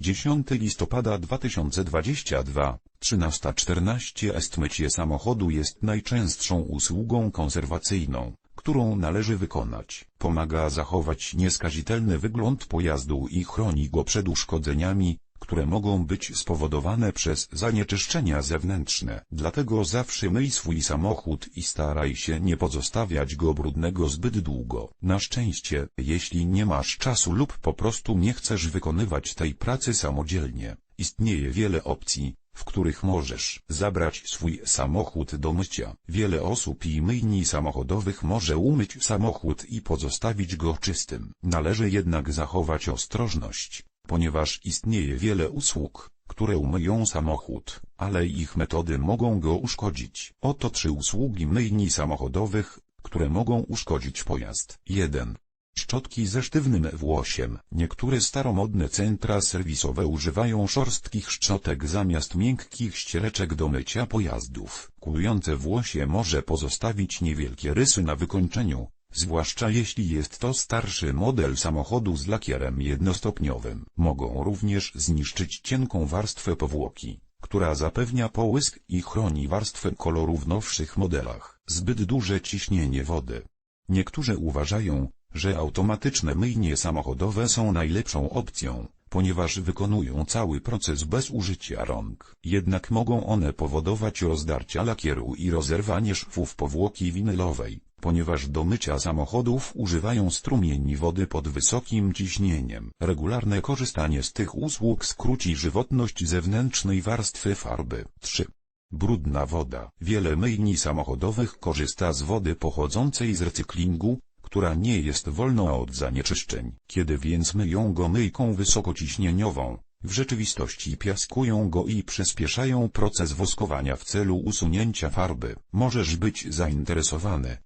10 listopada 2022, 13.14 Est mycie samochodu jest najczęstszą usługą konserwacyjną, którą należy wykonać. Pomaga zachować nieskazitelny wygląd pojazdu i chroni go przed uszkodzeniami, które mogą być spowodowane przez zanieczyszczenia zewnętrzne. Dlatego zawsze myj swój samochód i staraj się nie pozostawiać go brudnego zbyt długo. Na szczęście, jeśli nie masz czasu lub po prostu nie chcesz wykonywać tej pracy samodzielnie, istnieje wiele opcji, w których możesz zabrać swój samochód do mycia. Wiele osób i myjni samochodowych może umyć samochód i pozostawić go czystym. Należy jednak zachować ostrożność, ponieważ istnieje wiele usług, które umyją samochód, ale ich metody mogą go uszkodzić. Oto trzy usługi myjni samochodowych, które mogą uszkodzić pojazd. 1. Szczotki ze sztywnym włosiem. Niektóre staromodne centra serwisowe używają szorstkich szczotek zamiast miękkich ściereczek do mycia pojazdów. Kłujące włosie może pozostawić niewielkie rysy na wykończeniu, zwłaszcza jeśli jest to starszy model samochodu z lakierem jednostopniowym. Mogą również zniszczyć cienką warstwę powłoki, która zapewnia połysk i chroni warstwę koloru w nowszych modelach. Zbyt duże ciśnienie wody. Niektórzy uważają, że automatyczne myjnie samochodowe są najlepszą opcją, ponieważ wykonują cały proces bez użycia rąk. Jednak mogą one powodować rozdarcia lakieru i rozerwanie szwów powłoki winylowej, ponieważ do mycia samochodów używają strumieni wody pod wysokim ciśnieniem. Regularne korzystanie z tych usług skróci żywotność zewnętrznej warstwy farby. 3. Brudna woda. Wiele myjni samochodowych korzysta z wody pochodzącej z recyklingu, która nie jest wolna od zanieczyszczeń. Kiedy więc myją go myjką wysokociśnieniową, w rzeczywistości piaskują go i przyspieszają proces woskowania w celu usunięcia farby. Możesz być zainteresowany,